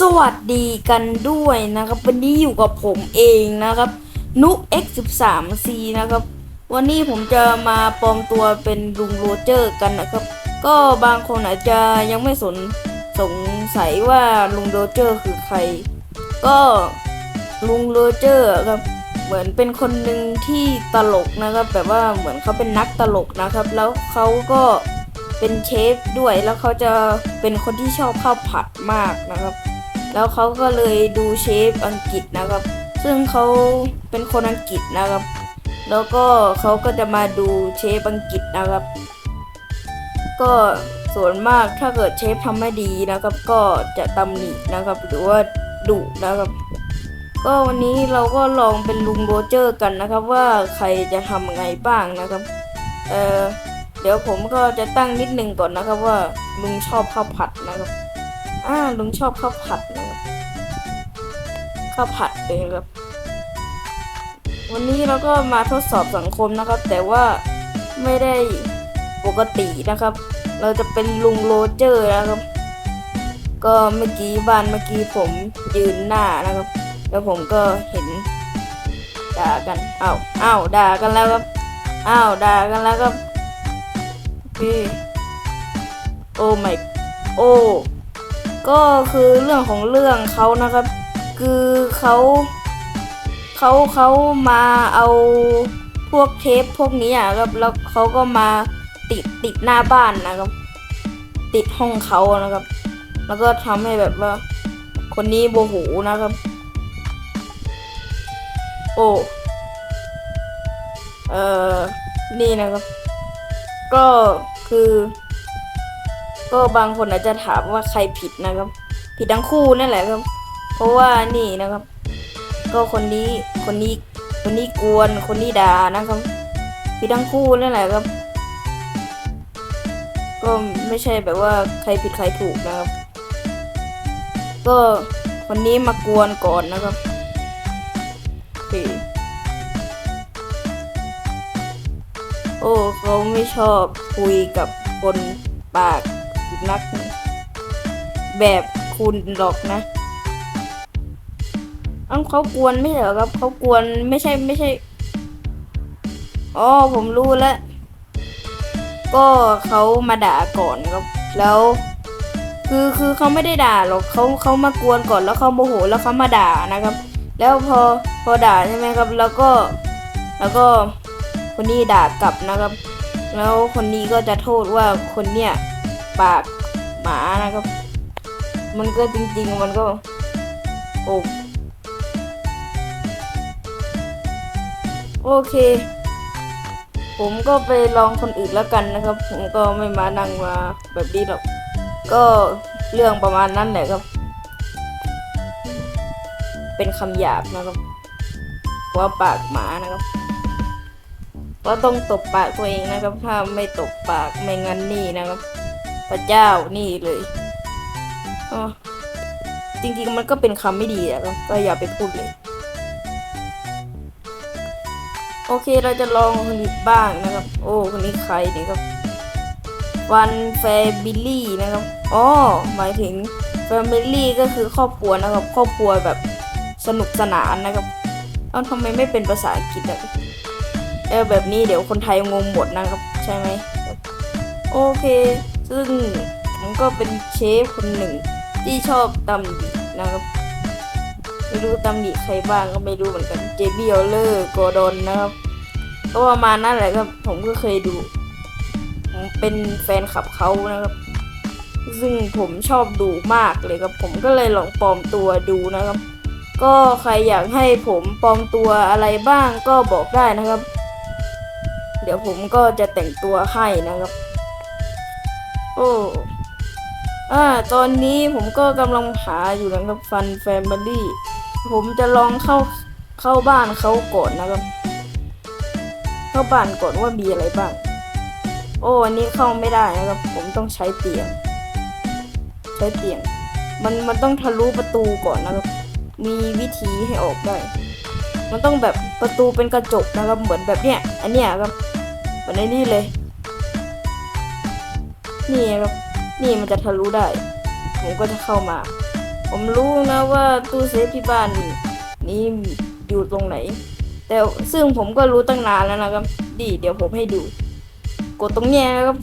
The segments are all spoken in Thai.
สวัสดีกันด้วยนะครับ วันนี้อยู่กับผมเองนะครับ นุ X13C นะครับ วันนี้ผมจะมาปลอมตัวเป็นลุงโรเจอร์กันนะครับ ก็บางคนอาจจะยังไม่สนสงสัยว่าลุงโรเจอร์คือใคร ก็ลุงโรเจอร์ครับเหมือนเป็นคนหนึ่งที่ตลกนะครับ แบบว่าเหมือนเขาเป็นนักตลกนะครับ แล้วเขาก็เป็นเชฟด้วยแล้วเขาจะเป็นคนที่ชอบข้าวผัดมากนะครับ แล้วเขาก็เลยดูเชฟอังกฤษนะครับ ซึ่งเขาเป็นคนอังกฤษนะครับ แล้วก็เขาก็จะมาดูเชฟอังกฤษนะครับ ก็ส่วนมากถ้าเกิดเชฟทำไม่ดีนะครับ ก็จะตำหนินะครับ หรือว่าดุนะครับ ก็วันนี้เราก็ลองเป็นลุงโรเจอร์กันนะครับ ว่าใครจะทำไงบ้างนะครับเออเดี๋ยวผมก็จะตั้งนิดนึงก่อนนะครับว่าลุงชอบข้าวผัดนะครับ อ่าลุงชอบข้าวผัดนะครับข้าวผัดเลยครับ วันนี้เราก็มาทดสอบสังคมนะครับ แต่ว่าไม่ได้ปกตินะครับ เราจะเป็นลุงโรเจอร์นะครับ ก็เมื่อกี้บ้านเมื่อกี้ผมยืนหน้านะครับ แล้วผมก็เห็นด่ากันอ้าวอ้าวด่ากันแล้วครับอ้าวด่ากันแล้วครับพี่โอ้ไม่โอ้ ก็คือเรื่องของเรื่องเขานะครับ คือเขาเขาเขามาเอาพวกเทปพวกนี้อะครับแล้วเขาก็มาติดติดหน้าบ้านนะครับ ติดห้องเขานะครับ แล้วก็ทำให้แบบว่า คนนี้โมโหนะครับ โอ้เอ่อนี่นะครับ ก็คือ ก็บางคนอาจจะถามว่าใครผิดนะครับ ผิดทั้งคู่นั่นแหละครับ เพราะว่านี่นะครับ ก็คนนี้คนนี้คนนี้กวนคนนี้ด่านะครับ ผิดทั้งคู่นั่นแหละครับ ก็ไม่ใช่แบบว่าใครผิดใครถูกนะครับ ก็คนนี้มากวนก่อนนะครับโอเคโอ้เขาไม่ชอบคุยกับคนปาก นัก แบบคุณหรอกนะอันเขากวนไม่เหรอครับเขากวนไม่ใช่ไม่ใช่อ๋อผมรู้แล้วก็เขามาด่าก่อนครับ แล้ว คือคือเขาไม่ได้ด่าหรอกเขาเขามากวนก่อนแล้วเขาโมโหแล้วเขามาด่านะครับ แล้วพอพอด่าใช่ไหมครับ แล้วก็ แล้วก็คนนี้ด่ากลับนะครับ แล้วคนนี้ก็จะโทษว่าคนเนี้ย ปากหมานะครับ มันก็จริง ๆ มันก็โอ้โอเค ผมก็ไปลองคนอื่นแล้วกันนะครับ ผมก็ไม่มานั่งมาแบบนี้หรอก ก็เรื่องประมาณนั้นแหละครับ เป็นคำหยาบนะครับ ว่าปากหมานะครับก็ต้องตบปากตัวเองนะครับ ถ้าไม่ตบปากไม่งั้นนี่นะครับ พระเจ้านี่เลยอ๋อจริงๆมันก็เป็นคำไม่ดีอะครับก็อย่าไปพูดเลย โอเคเราจะลองคนนี้บ้างนะครับ โอ้คนนี้ใครเนี่ยครับวันแฟมิลี่นะครับอ๋อหมายถึงแฟมิลี่ก็คือครอบครัวนะครับ ครอบครัวแบบสนุกสนานนะครับเอ้าทำไมไม่เป็นภาษาอังกฤษอะเออแบบนี้เดี๋ยวคนไทยงงหมดนะครับ ใช่ไหมโอเค ซึ่งผมก็เป็นเชฟคนหนึ่ง ที่ชอบตำหนินะครับไม่รู้ตำหนิใครบ้างก็ไม่รู้เหมือนกันเจบี้ออลเลอร์กอร์ดอนนะครับ ก็ประมาณนั้นแหละครับ ผมก็เคยดู ผมเป็นแฟนคลับเขานะครับ ซึ่งผมชอบดูมากเลยครับ ผมก็เลยลองปลอมตัวดูนะครับ ก็ใครอยากให้ผมปลอมตัวอะไรบ้างก็บอกได้นะครับ เดี๋ยวผมก็จะแต่งตัวให้นะครับ โอ้อ่าตอนนี้ผมก็กำลังหาอยู่นะครับฟันแฟมิลี่ผมจะลองเข้าเข้าบ้านเขาก่อนนะครับ เข้าบ้านก่อนว่ามีอะไรบ้าง โอ้อันนี้เข้าไม่ได้นะครับ ผมต้องใช้เตียง ใช้เตียง มันมันต้องทะลุประตูก่อนนะครับ มีวิธีให้ออกได้ มันต้องแบบประตูเป็นกระจกนะครับเหมือนแบบเนี้ยอันเนี้ยครับเหมือนในนี่เลย นี่ครับนี่มันจะทะลุได้ ผมก็จะเข้ามา ผมรู้นะว่าตู้เซฟที่บ้านนี้อยู่ตรงไหน แต่ซึ่งผมก็รู้ตั้งนานแล้วนะครับ ดีเดี๋ยวผมให้ดู กดตรงนี้นะครับ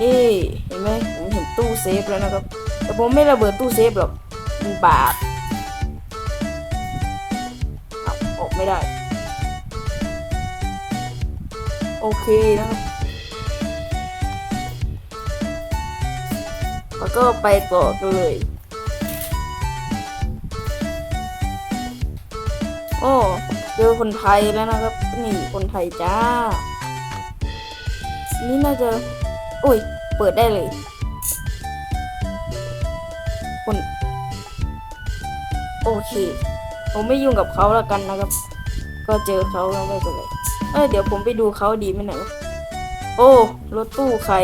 นี่เห็นไหมผมเห็นตู้เซฟแล้วนะครับ แต่ผมไม่ระเบิดตู้เซฟหรอกมันบาปเอาออกไม่ได้ โอเคนะครับ แล้วก็ไปต่อเลยโอ้เจอคนไทยแล้วนะครับ นี่คนไทยจ้า นี่น่าจะอุ้ย เปิดได้เลย คน โอเค ผมไม่ยุ่งกับเขาแล้วกันนะครับ ก็เจอเขาแล้วไม่เป็นไรเอ้ยเดี๋ยวผมไปดูเขาดีไหมนะครับโอ้ รถตู้ใคร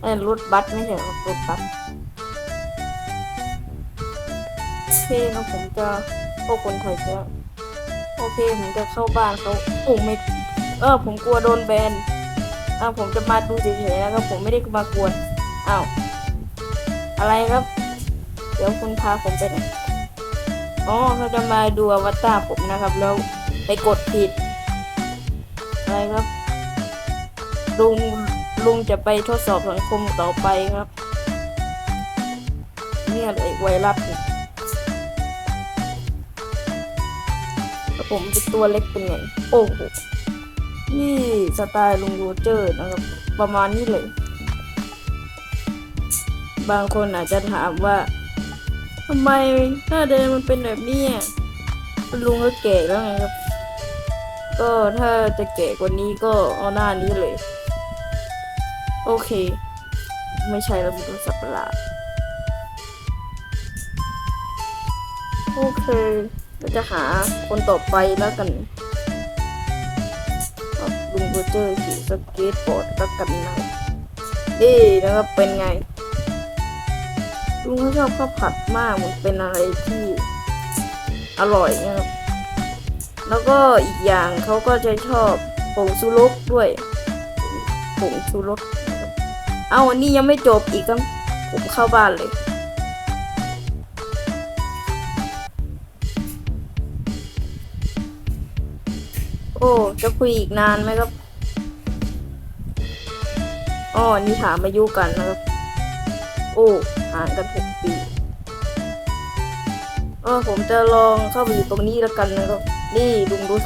เอ้ยรถบัสไม่ใช่รถบัสโอเคนะผมจะพวกคนไทยจะโอเคผมจะเข้าบ้านเขาโอ้ไม่เออ ผมกลัวโดนแบนอ่าผมจะมาดูเฉยๆนะครับผมไม่ได้มากวนอ้าวอะไรครับ เดี๋ยวคุณพาผมไปไหนอ๋อเขาจะมาดูอวตารผมนะครับ แล้วไปกดผิดอะไรครับลุง ลุงจะไปทดสอบสังคมต่อไปครับ เนี่ยเลยไวรัสเนี่ยผมเป็นตัวเล็กเป็นไง โอ้โห นี่สไตล์ลุงโรเจอร์นะครับ ประมาณนี้เลย บางคนอาจจะถามว่าทำไมหน้าเดินมันเป็นแบบนี้ลุงก็แก่แล้วไงครับ ก็ถ้าจะแก่กว่านี้ก็เอาหน้านี้เลย โอเค ไม่ใช่แล้วมีตัวสับประหลาดโอเคเราจะหาคนต่อไปแล้วกันลุงโรเจอร์ขี่สเก็ตบอร์ดแล้วกันนะครับนี่นะครับเป็นไงลุงเขาชอบข้าวผัดมากมันเป็นอะไรที่อร่อยนะครับแล้วก็อีกอย่างเขาก็จะชอบผงชูรสด้วยผงชูรส เอาวันนี้ยังไม่จบอีกครับผมเข้าบ้านเลย โอ้ จะคุยอีกนานไหมครับอ๋อนี่ถามอายุกันนะครับ โอ้ห่างกันหกปีเออผมจะลองเข้าไปอยู่ตรงนี้แล้วกันนะครับ นี่ลุงดู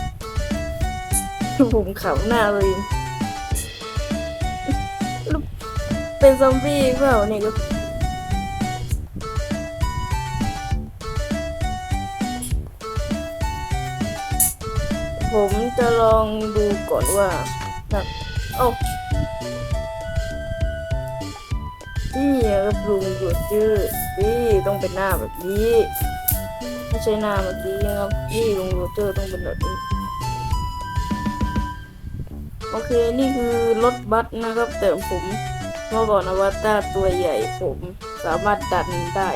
ผมขำหน้าเลย เป็นซอมบี้เปล่าเนี่ยครับผมจะลองดูก่อนว่าแบบโอ้นี่ครับลุงหยุดจืดนี่ต้องเป็นหน้าแบบนี้ไม่ใช่หน้าเมื่อกี้นะครับนี่ลุงโรเจอร์ต้องเป็นแบบนี้โอเคนี่คือรถบัสนะครับแต่ผม มื่อก่อนอวตารตัวใหญ่ผมสามารถดันได้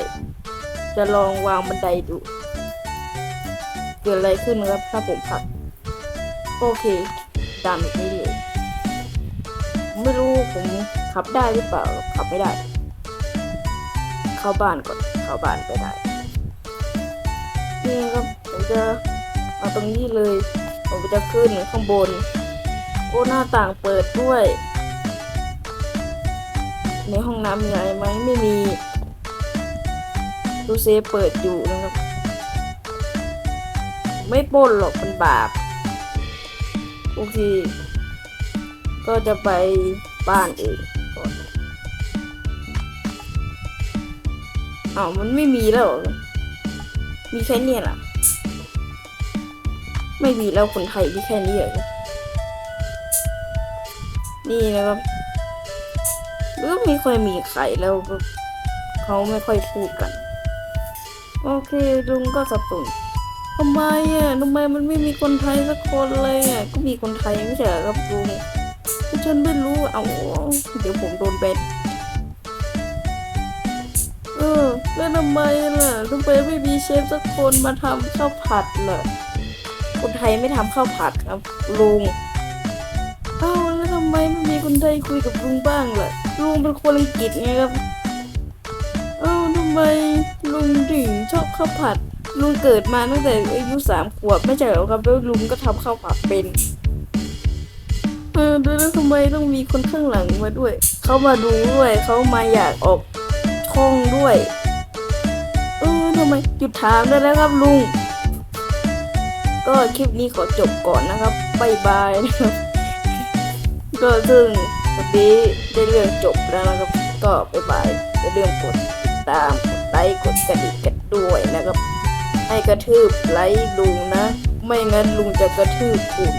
จะลองวางบันไดดู เกิดอะไรขึ้นครับถ้าผมผัก โอเค ดันแบบนี้เลยไม่รู้ผมขับได้หรือเปล่า ขับไม่ได้ เข้าบ้านก่อน เข้าบ้านไปได้ นี่ครับผมจะเอาตรงนี้เลย ผมจะขึ้นข้างบน โอ้หน้าต่างเปิดด้วย ในห้องน้ำมีอะไรไหมไม่มีตู้เซฟเปิดอยู่นะครับ ไม่ปล้นหรอกมันบาปโอเค ก็จะไปบ้านเองก่อนอ้าวมันไม่มีแล้วหรอมีแค่นี้ล่ะ ไม่มีแล้วคนไทยมีแค่นี้เหรอนี่นะครับ หรือไม่ค่อยมีใครแล้วเขาไม่ค่อยพูดกัน โอเคลุงก็สับสนทำไมอะทำไมมันไม่มีคนไทยสักคนเลยอะก็มีคนไทยไม่ใช่เหรอครับลุงแต่ฉันไม่รู้เอาเดี๋ยวผมโดนแบนเออแล้วทำไมล่ะทำไมไม่มีเชฟสักคนมาทำข้าวผัดล่ะคนไทยไม่ทำข้าวผัดครับลุงเอ้าแล้วทำไมไม่มีคนไทยคุยกับลุงบ้างล่ะ ลุงเป็นคนอังกฤษไงครับ เอ้าทำไมลุงถึงชอบข้าวผัด ลุงเกิดมาตั้งแต่อายุสามขวบไม่ใช่เหรอครับ แล้วลุงก็ทำข้าวผัดเป็น เออแล้วทำไมต้องมีคนข้างหลังมาด้วย เขามาดูด้วยเขามาอยากออกช่องด้วย เออทำไมหยุดถามได้แล้วครับลุง ก็คลิปนี้ขอจบก่อนนะครับบายบายนะครับก็ซึ่งวันนี้ ได้เรื่องจบแล้วนะครับก็บายบายอย่าลืมกดติดตามกดไลค์กดกระดิ่งกันด้วยนะครับ ให้กระทืบไลค์ลุงนะ ไม่งั้นลุงจะกระทืบคุณ